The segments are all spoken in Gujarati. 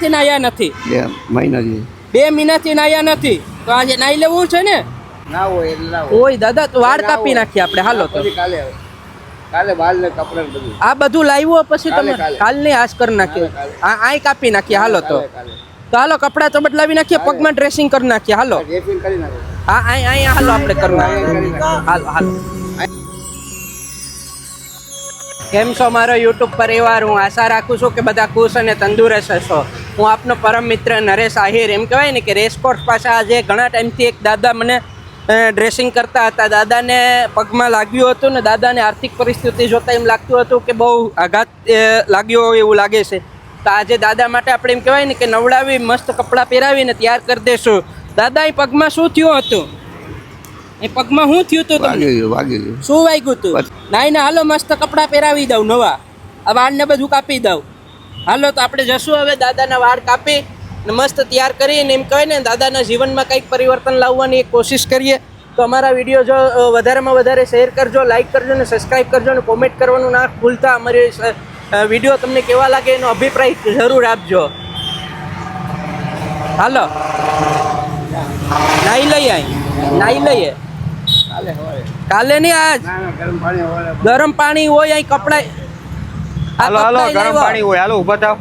થી નાયા નથી. બે મહિનાથી બે મહિનાથી નાયા નથી. તો આજે નાઈ લેવું છે ને? ના હોય એટલે ના હોય. ઓય દાદા તો વાળ કાપી નાખીએ આપણે. હાલો તો. કાલે કાલે વાળ ને કપડા બધું. આ બધું લાવ્યું પછી તમે કાલ. ને આશ કરી નાખીએ. કાલે, આ આય કાપી નાખીએ. હાલો તો. તો હાલો કપડાં તો બદલાવી નાખીએ પગમાં ડ્રેસિંગ કરી નાખીએ. હાલો. રેપિંગ કરી નાખો હા આય આય હાલો આપણે કરી નાખીએ. હાલો હાલો. કેમ છો મારો યુટ્યુબ પરિવાર હું આશા રાખું છું કે બધા ખુશ અને તંદુરસ્ત હશો. હું આપનો પરમ મિત્ર નરેશ આહિર. એમ કહેવાય ને કે રેસકોર્સ પાસે આજે ઘણા ટાઈમથી એક દાદા મને ડ્રેસિંગ કરતા હતા. દાદાને પગમાં લાગ્યું હતું ને દાદાને આર્થિક પરિસ્થિતિ જોતાં એમ લાગતું હતું કે બહુ આઘાત લાગ્યો હોય એવું લાગે છે. તો આજે દાદા માટે આપણે એમ કહેવાય ને કે નવડાવી મસ્ત કપડાં પહેરાવીને તૈયાર કરી દેશું. દાદા એ પગમાં શું થયું હતું? એ પગમાં શું થયું હતું શું વાગ્યું તું નાઈ ને, હાલો, મસ્ત કપડાં પહેરાવી દઉં, નવા. આ વાળને બધું કાપી દઉં. હાલો, તો આપણે જશું હવે, દાદાના વાળ કાપી ને મસ્ત તૈયાર કરીને એમ કહીને દાદાના જીવનમાં કંઈક પરિવર્તન લાવવાની એક કોશિશ કરીએ. તો અમારા વીડિયો જો વધારેમાં વધારે શેર કરજો લાઈક કરજો ને સબસ્ક્રાઈબ કરજો ને કોમેન્ટ કરવાનું ના ભૂલતા. અમારી વીડિયો તમને કેવા લાગે એનો અભિપ્રાય જરૂર આપજો. હાલો. નાઈ લઈએ અહીં. નાઈ લઈએ. હાલે, હોય. કાલે નહીં આજ? ના ના ગરમ પાણી હોય ગરમ પાણી હોય અહીં કપડા હાલો હાલો ગરમ પાણી હોય. હાલો ઊભા થાવ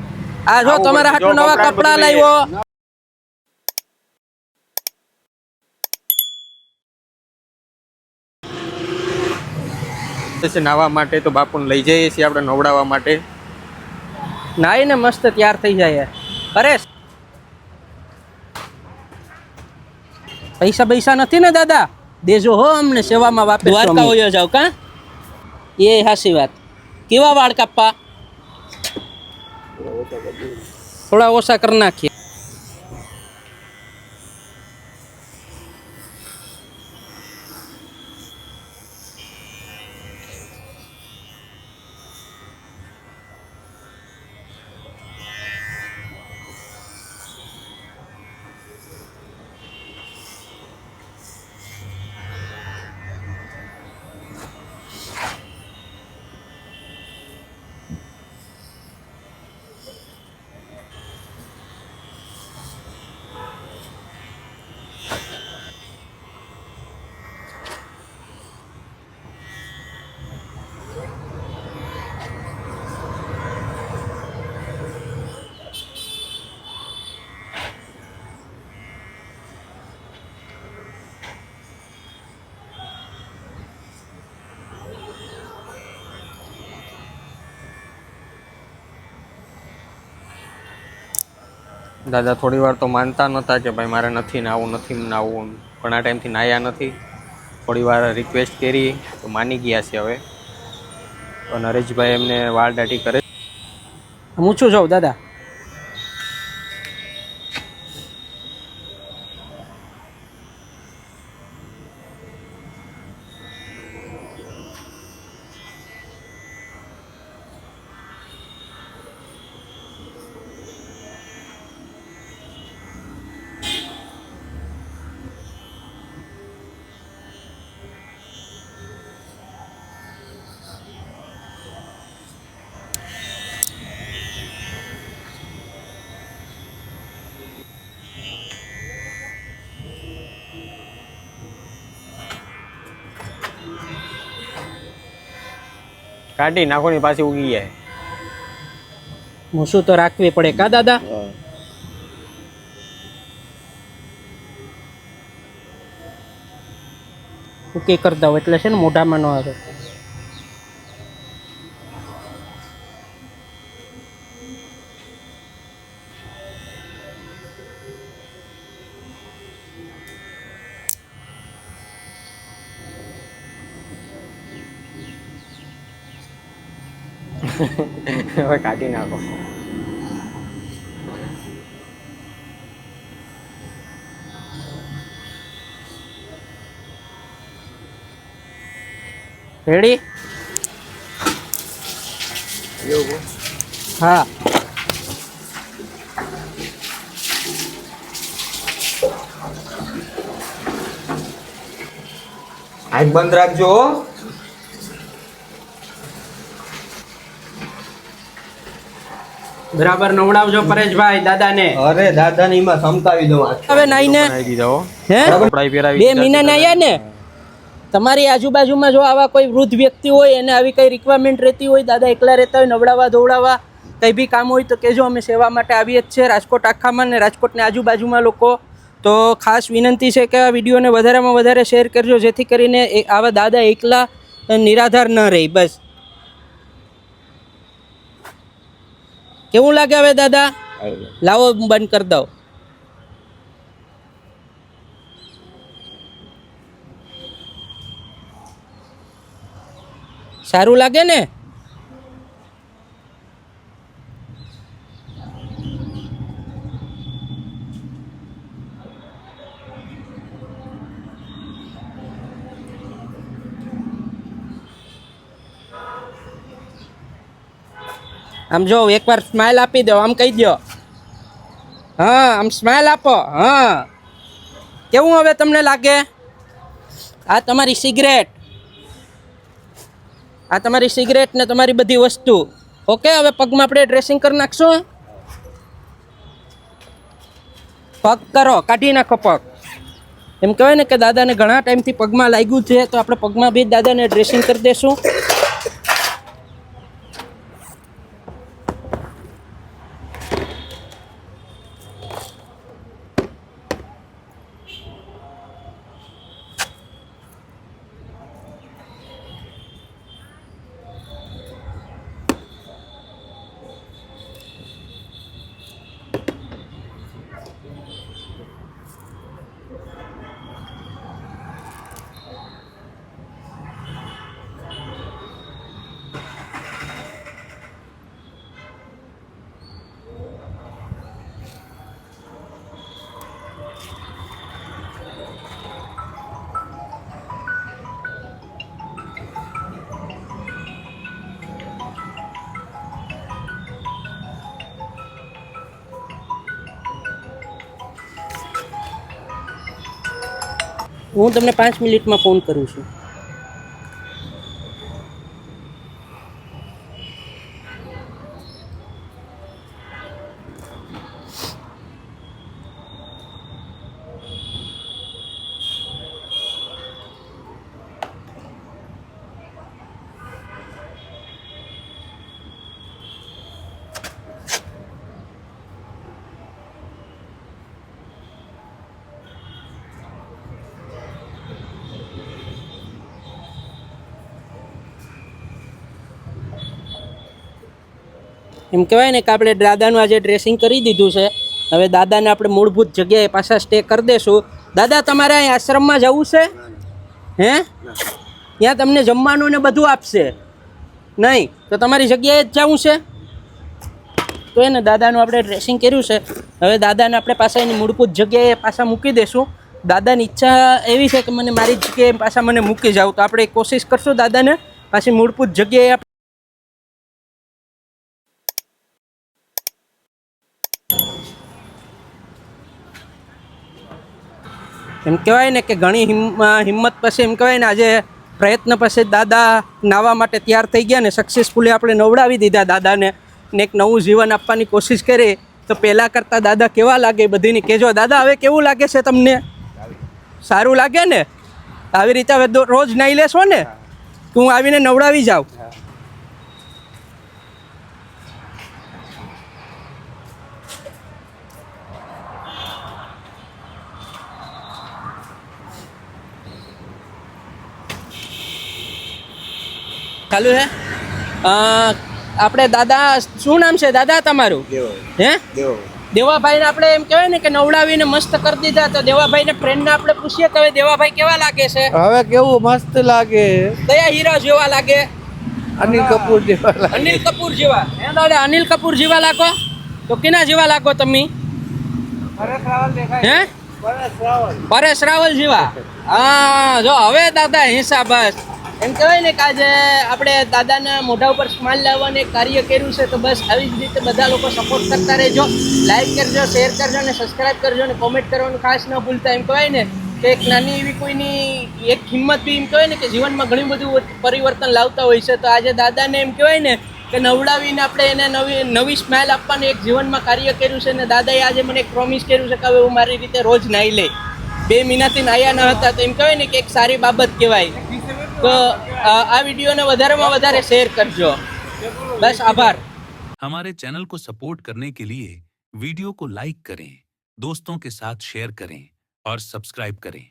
આ જો તમારા હાટુ નવા કપડા લાવ્યો. નાવા માટે તો બાપુને લઈ જઈએ છીએ આપણે નવડાવવા માટે. નાઈને મસ્ત તૈયાર થઈ જાય. પરેશ. પૈસા પૈસા નથી ને દાદા? દેજો હો અમને સેવામાં વાપે દ્વારકા હોયો જાવ કા? એ હાસી વાત. કેવા વાળ કાપવા? થોડા ઓછા કરી નાખીએ. દાદા, થોડી વાર તો માનતા નહોતા કે ભાઈ મારે નથી નાવું નથી નાવું ઘણા ટાઈમથી નાયા નથી. થોડી વાર રિક્વેસ્ટ કરી, તો માની ગયા છે હવે. તો નરેશભાઈ એમને વાળ દાઢી કરે હું છું જાઉં દાદા. કાઢી નાખોની પાછી ઉગી જાય. મૂસું તો રાખવી પડે કા દાદા? ઉકી કરતા હોય એટલે છે ને મોઢામાં ન આવે. હવે કાઢી નાખો. રેડી હા. આંખ બંધ રાખજો બરાબર નવડાવજો પરેશભાઈ દાદાને. અરે દાદાને એમાં સમકાવી દઉં હવે નાઈને બનાવી દીધા હો. હે? બે મહિના નાયા ને? તમારી આજુબાજુમાં જો આવા કોઈ વૃદ્ધ વ્યક્તિ હોય એને આવી કઈ રિક્વાયરમેન્ટ રહેતી હોય દાદા એકલા રહેતા હોય નવડાવવા ધોવડાવવા કંઈ બી કામ હોય તો કહેજો અમે સેવા માટે આવીએ જ છે રાજકોટ આખામાં ને રાજકોટની આજુબાજુમાં લોકો. તો ખાસ વિનંતી છે કે આ વિડીયોને વધારેમાં વધારે શેર કરજો જેથી કરીને આવા દાદા એકલા નિરાધાર ન રહે બસ. કેવું લાગે હવે દાદા? લાવો બંધ કરી દો સારું લાગે ને? આમ જો, એકવાર સ્માઇલ આપી દો, આમ કહી દો હા, આમ સ્માઇલ આપો, હા. કેવું હવે તમને લાગે? આ તમારી સિગરેટ. આ તમારી સિગરેટ ને તમારી બધી વસ્તુ. ઓકે, હવે પગમાં આપણે ડ્રેસિંગ કરી નાખશું. પગ કરો, કાઢી નાખો પગ. એમ કહેવાય ને કે દાદાને ઘણા ટાઈમથી પગમાં લાગ્યું છે, તો આપણે પગમાં બી દાદાને ડ્રેસિંગ કરી દઈશું હું તમને પાંચ મિનિટમાં ફોન કરું છું. એમ કહેવાય ને કે આપણે દાદાનું આજે ડ્રેસિંગ કરી દીધું છે. હવે દાદાને આપણે મૂળભૂત જગ્યાએ પાછા સ્ટે કરી દેશું. દાદા, તમારે અહીં આશ્રમમાં જવું છે? હે? ત્યાં તમને જમવાનું ને બધું આપશે. નહીં, તો તમારી જગ્યાએ જ જવું છે? તો એને દાદાનું આપણે ડ્રેસિંગ કર્યું છે. હવે દાદાને આપણે પાછા એની મૂળભૂત જગ્યાએ પાછા મૂકી દેશું. દાદાની ઈચ્છા એવી છે કે મને મારી જગ્યાએ પાછા મને મૂકી જાવ. તો આપણે કોશિશ કરશું દાદાને પાછી મૂળભૂત જગ્યાએ એમ કહેવાય ને કે ઘણી હિમ- હિંમત પછી એમ કહેવાય ને આજે પ્રયત્ન પછી દાદા નાવા માટે તૈયાર થઈ ગયા ને સક્સેસફુલી આપણે નવડાવી દીધા દાદાને ને એક નવું જીવન આપવાની કોશિશ કરી. તો પહેલાં કરતાં દાદા કેવા લાગે? બધીની કહેજો દાદા હવે કેવું લાગે છે તમને? સારું લાગે ને? આવી રીતે હવે રોજ નાઈ લેશો ને? કે હું આવીને નવડાવી જાઉં ચાલુ હે? આપણે દાદા શું નામ છે દાદા તમારું? હે? દેવો દેવાભાઈને આપણે એમ કહેવાય ને કે નવડાવીને મસ્ત કરી દીધા તો દેવાભાઈને ફ્રેન્ડને આપણે પૂછીએ કે હવે દેવાભાઈ કેવા લાગે છે? હવે કેવું મસ્ત લાગે. કયા હીરો જેવા લાગે. અનિલ કપૂર જેવા અનિલ કપૂર જેવા. હે દાદા અનિલ કપૂર જેવા લાગો? તો કેના જેવા લાગો તમે? હે? પરેશ રાવલ. જેવા. હા જો હવે દાદા હિસાબ બસ. એમ કહેવાય ને કે આજે આપણે દાદાના મોઢા ઉપર સ્માઇલ લાવવાનું એક કાર્ય કર્યું છે, તો બસ આવી જ રીતે બધા લોકો સપોર્ટ કરતા રહેજો. લાઈક કરજો શેર કરજો અને સબસ્ક્રાઈબ કરજો અને કોમેન્ટ કરવાનું ખાસ ન ભૂલતા. એમ કહેવાય ને કે એક નાની એવી કોઈની એક હિંમત બી એમ કહેવાય ને કે જીવનમાં ઘણું બધું પરિવર્તન લાવતા હોય છે. તો આજે દાદાને એમ કહેવાય ને કે નવડાવીને આપણે એને નવી નવી સ્માઇલ આપવાનું એક જીવનમાં કાર્ય કર્યું છે અને દાદાએ આજે મને એક પ્રોમિસ કર્યું છે કે હવે હું મારી રીતે રોજ નાહી લઈ બે મહિનાથી નાહ્યા ન હતા, તો એમ કહેવાય ને કે એક સારી બાબત કહેવાય. તો અ, આ વિડીયોને વધારેમાં વધારે શેર કરજો બસ આભાર हमारे चैनल को सपोर्ट करने के लिए वीडियो को लाइक करें दोस्तों के साथ शेयर करें और सब्सक्राइब करें